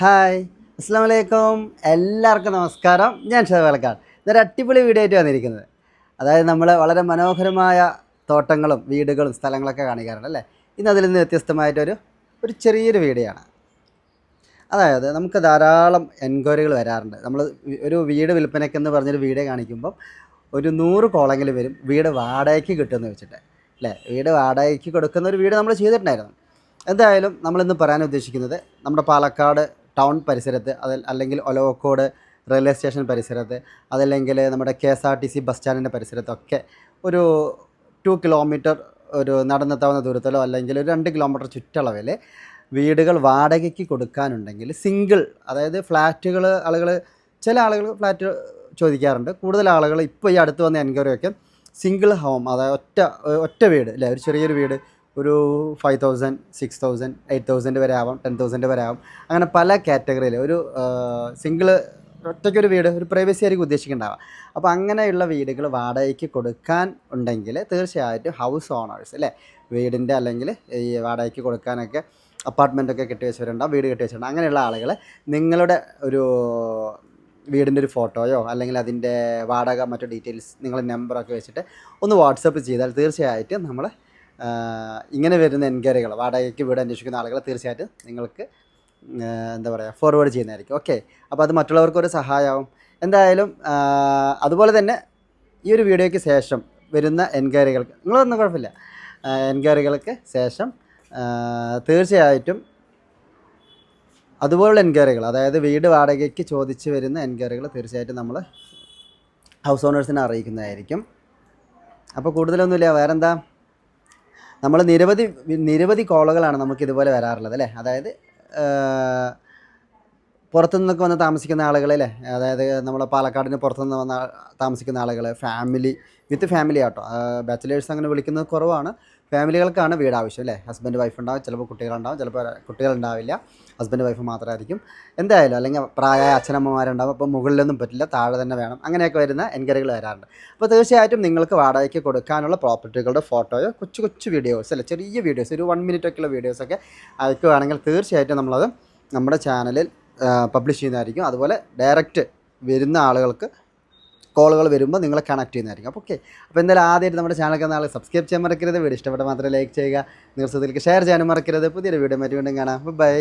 Hi അസ്സാം വലൈക്കും എല്ലാവർക്കും നമസ്കാരം. ഞാൻ ഷേവലക്കാട് ഇതൊരു അടിപൊളി വീഡിയോ ആയിട്ട് വന്നിരിക്കുന്നത്. അതായത് നമ്മൾ വളരെ മനോഹരമായ തോട്ടങ്ങളും വീടുകളും സ്ഥലങ്ങളൊക്കെ കാണിക്കാറുണ്ട് അല്ലേ? ഇന്ന് അതിൽ നിന്ന് വ്യത്യസ്തമായിട്ടൊരു ഒരു ചെറിയൊരു വീഡിയോ ആണ്. അതായത് നമുക്ക് ധാരാളം എൻക്വയറികൾ വരാറുണ്ട്. നമ്മൾ ഒരു വീട് വിൽപ്പനയ്ക്കെന്ന് പറഞ്ഞൊരു വീഡിയോ കാണിക്കുമ്പം ഒരു നൂറ് കോളെങ്കിലും വരും വീട് വാടകയ്ക്ക് കിട്ടുമെന്ന് വെച്ചിട്ട്. അല്ലേ? വീട് വാടകയ്ക്ക് കൊടുക്കുന്ന ഒരു വീട് നമ്മൾ ചെയ്തിട്ടുണ്ടായിരുന്നു. എന്തായാലും നമ്മളിന്ന് പറയാൻ ഉദ്ദേശിക്കുന്നത് നമ്മുടെ പാലക്കാട് ടൗൺ പരിസരത്ത് അതിൽ അല്ലെങ്കിൽ ഒലവക്കോട് റെയിൽവേ സ്റ്റേഷൻ പരിസരത്ത് അതല്ലെങ്കിൽ നമ്മുടെ K S R T C bus സ്റ്റാൻഡിന്റെ പരിസരത്തൊക്കെ ഒരു ടു കിലോമീറ്റർ ഒരു നടന്നെത്താവുന്ന ദൂരത്തിലോ അല്ലെങ്കിൽ ഒരു രണ്ട് കിലോമീറ്റർ ചുറ്റളവിൽ വീടുകൾ വാടകയ്ക്ക് കൊടുക്കാനുണ്ടെങ്കിൽ സിംഗിൾ അതായത് ഫ്ലാറ്റുകൾ ആളുകൾ ചില ആളുകൾ ഫ്ലാറ്റ് ചോദിക്കാറുണ്ട്. കൂടുതൽ ആളുകൾ ഇപ്പോൾ ഈ അടുത്ത് വന്ന എൻക്വയറിയൊക്കെ സിംഗിൾ ഹോം അതായത് ഒറ്റ ഒറ്റ വീട് അല്ലേ? ഒരു ചെറിയൊരു വീട് ഒരു five thousand six thousand eight thousand വരെ ആവാം ടെൻ തൗസൻഡ് വരെ ആവാം. അങ്ങനെ പല കാറ്റഗറിയിൽ ഒരു സിംഗിൾ ഒറ്റയ്ക്കൊരു വീട് ഒരു പ്രൈവസി ആയിരിക്കും ഉദ്ദേശിക്കുന്നുണ്ടാവുക. അപ്പോൾ അങ്ങനെയുള്ള വീടുകൾ വാടകയ്ക്ക് കൊടുക്കാൻ ഉണ്ടെങ്കിൽ തീർച്ചയായിട്ടും ഹൗസ് ഓണേഴ്സ് അല്ലേ? വീടിന്റെ അല്ലെങ്കിൽ ഈ വാടകയ്ക്ക് കൊടുക്കാനൊക്കെ അപ്പാർട്ട്മെന്റൊക്കെ കെട്ടി വെച്ചവരുണ്ടാവും വീട് കെട്ടി വെച്ചിട്ടുണ്ടാവും അങ്ങനെയുള്ള ആളുകൾ നിങ്ങളുടെ ഒരു വീടിന്റെ ഒരു ഫോട്ടോയോ അല്ലെങ്കിൽ അതിന്റെ വാടക മറ്റു ഡീറ്റെയിൽസ് നിങ്ങളുടെ നമ്പറൊക്കെ വെച്ചിട്ട് ഒന്ന് വാട്സപ്പ് ചെയ്താൽ തീർച്ചയായിട്ടും നമ്മൾ ഇങ്ങനെ വരുന്ന എൻക്വയറികൾ വാടകയ്ക്ക് വീട് അന്വേഷിക്കുന്ന ആളുകൾ തീർച്ചയായിട്ടും നിങ്ങൾക്ക് എന്താ പറയുക ഫോർവേഡ് ചെയ്യുന്നതായിരിക്കും. ഓക്കെ അപ്പോൾ അത് മറ്റുള്ളവർക്കൊരു സഹായമാവും എന്തായാലും അതുപോലെ തന്നെ ഈ ഒരു വീഡിയോയ്ക്ക് ശേഷം വരുന്ന എൻക്വയറികൾക്ക് നിങ്ങളൊന്നും കുഴപ്പമില്ല. എൻക്വയറികൾക്ക് ശേഷം തീർച്ചയായിട്ടും അതുപോലുള്ള എൻക്വയറികൾ അതായത് വീട് വാടകയ്ക്ക് ചോദിച്ച് വരുന്ന എൻക്വയറികൾ തീർച്ചയായിട്ടും നമ്മൾ ഹൗസ് ഓണേഴ്സിനെ അറിയിക്കുന്നതായിരിക്കും. അപ്പോൾ കൂടുതലൊന്നുമില്ല. വേറെന്താ? നമ്മൾ നിരവധി നിരവധി കോളുകളാണ് നമുക്ക് ഇതുപോലെ വരാറുള്ളത് അല്ലേ? അതായത് ആഹ്, പുറത്തു നിന്നൊക്കെ വന്ന് താമസിക്കുന്ന ആളുകൾ അല്ലേ? അതായത് നമ്മളെ പാലക്കാടിന് പുറത്തുനിന്ന് വന്ന താമസിക്കുന്ന ആളുകൾ ഫാമിലി വിത്ത് ഫാമിലി ആട്ടോ. ബാച്ചിലേഴ്സ് അങ്ങനെ വിളിക്കുന്നത് കുറവാണ്. ഫാമിലികൾക്കാണ് വീട് ആവശ്യം അല്ലേ? ഹസ്ബൻഡ് വൈഫ് ഉണ്ടാവും. ചിലപ്പോൾ കുട്ടികളുണ്ടാവും. ചിലപ്പോൾ കുട്ടികളുണ്ടാവില്ല. ഹസ്ബൻഡ് വൈഫ് മാത്രമായിരിക്കും എന്തായാലും അല്ലെങ്കിൽ പ്രായമായ അച്ഛനമ്മമാരുണ്ടാവും. അപ്പോൾ മുകളിലൊന്നും പറ്റില്ല. താഴെ തന്നെ വേണം. അങ്ങനെയൊക്കെ വരുന്ന എൻക്വയറികൾ വരാറുണ്ട്. അപ്പോൾ തീർച്ചയായിട്ടും നിങ്ങൾക്ക് വാടകയ്ക്ക് കൊടുക്കാനുള്ള പ്രോപ്പർട്ടികളുടെ ഫോട്ടോയോ കൊച്ചു കൊച്ചു വീഡിയോസ് അല്ല? ചെറിയ വീഡിയോസ് ഒരു വൺ മിനിറ്റ് ഒക്കെയുള്ള വീഡിയോസൊക്കെ അയക്കുകയാണെങ്കിൽ തീർച്ചയായിട്ടും നമ്മളത് നമ്മുടെ ചാനലിൽ പബ്ലിഷ് ചെയ്യുന്നതായിരിക്കും. അതുപോലെ ഡയറക്റ്റ് വരുന്ന ആളുകൾക്ക് കോളുകൾ വരുമ്പോൾ നിങ്ങളെ കണക്ട് ചെയ്യുന്നതായിരിക്കും. അപ്പോൾ ഓക്കെ അപ്പോൾ എന്തായാലും ആദ്യമായിട്ട് നമ്മുടെ ചാനൽ നാളെ സബ്സ്ക്രൈബ് ചെയ്യാൻ മറക്കരുത്. വീഡിയോ ഇഷ്ടപ്പെട്ടാൽ മാത്രമേ ലൈക്ക് ചെയ്യുക. നിങ്ങൾ സുഹൃത്തുക്കൾക്ക് ഷെയർ ചെയ്യാനും മറക്കരുത്. പുതിയൊരു വീഡിയോ മറ്റു വീണ്ടും കാണാം. ബൈ